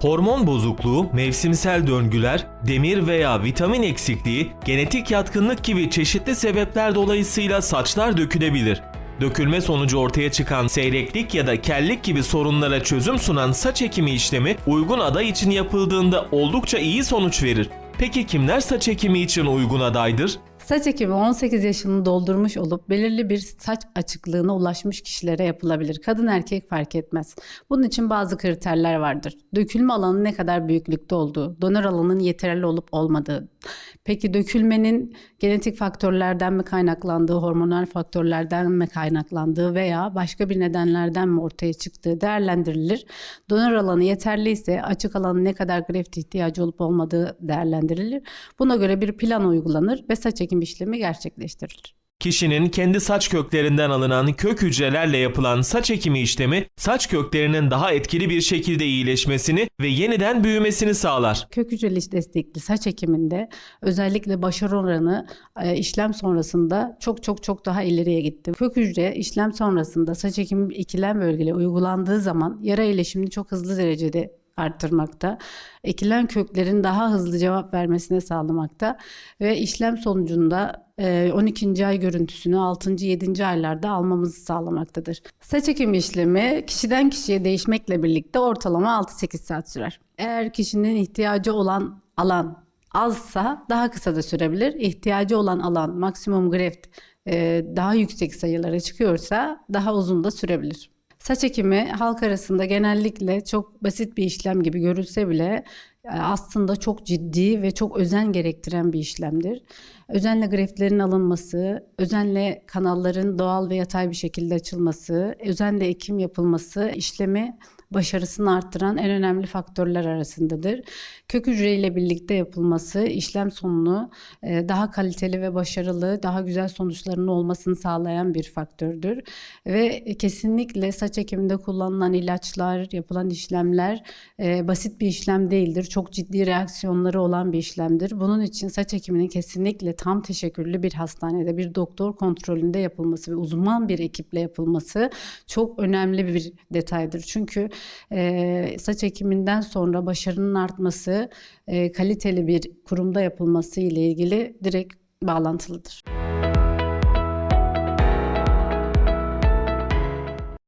Hormon bozukluğu, mevsimsel döngüler, demir veya vitamin eksikliği, genetik yatkınlık gibi çeşitli sebepler dolayısıyla saçlar dökülebilir. Dökülme sonucu ortaya çıkan seyreklik ya da kellik gibi sorunlara çözüm sunan saç ekimi işlemi uygun aday için yapıldığında oldukça iyi sonuç verir. Peki kimler saç ekimi için uygun adaydır? Saç ekimi 18 yaşını doldurmuş olup belirli bir saç açıklığına ulaşmış kişilere yapılabilir. Kadın erkek fark etmez. Bunun için bazı kriterler vardır. Dökülme alanı ne kadar büyüklükte olduğu, donör alanın yeterli olup olmadığı. Peki dökülmenin genetik faktörlerden mi kaynaklandığı, hormonal faktörlerden mi kaynaklandığı veya başka bir nedenlerden mi ortaya çıktığı değerlendirilir. Donör alanı yeterliyse açık alanın ne kadar greft ihtiyacı olup olmadığı değerlendirilir. Buna göre bir plan uygulanır ve saç ekim işlemi gerçekleştirilir. Kişinin kendi saç köklerinden alınan kök hücrelerle yapılan saç ekimi işlemi saç köklerinin daha etkili bir şekilde iyileşmesini ve yeniden büyümesini sağlar. Kök hücreli destekli saç ekiminde özellikle başarı oranı e, işlem sonrasında çok çok çok daha ileriye gitti. Kök hücre işlem sonrasında saç ekimi ikilem bölgede uygulandığı zaman yara iyileşimini çok hızlı derecede arttırmakta. Ekilen köklerin daha hızlı cevap vermesine sağlamakta ve işlem sonucunda e, 12. ay görüntüsünü 6. 7. aylarda almamızı sağlamaktadır. Saç ekimi işlemi kişiden kişiye değişmekle birlikte ortalama 6-8 saat sürer. Eğer kişinin ihtiyacı olan alan azsa daha kısa da sürebilir. İhtiyacı olan alan maksimum greft daha yüksek sayılara çıkıyorsa daha uzun da sürebilir. Saç ekimi halk arasında genellikle çok basit bir işlem gibi görülse bile e, aslında çok ciddi ve çok özen gerektiren bir işlemdir. Özenle greftlerin alınması, özenle kanalların doğal ve yatay bir şekilde açılması, özenle ekim yapılması işlemi başarısını arttıran en önemli faktörler arasındadır. Kök hücre ile birlikte yapılması işlem sonunu e, daha kaliteli ve başarılı, daha güzel sonuçlarının olmasını sağlayan bir faktördür. Ve kesinlikle saç ekiminde kullanılan ilaçlar, yapılan işlemler e, basit bir işlem değildir. Çok ciddi reaksiyonları olan bir işlemdir. Bunun için saç ekiminin kesinlikle tam teşekkürlü bir hastanede, bir doktor kontrolünde yapılması ve uzman bir ekiple yapılması çok önemli bir detaydır. Çünkü e, saç ekiminden sonra başarının artması, e, kaliteli bir kurumda yapılması ile ilgili direkt bağlantılıdır.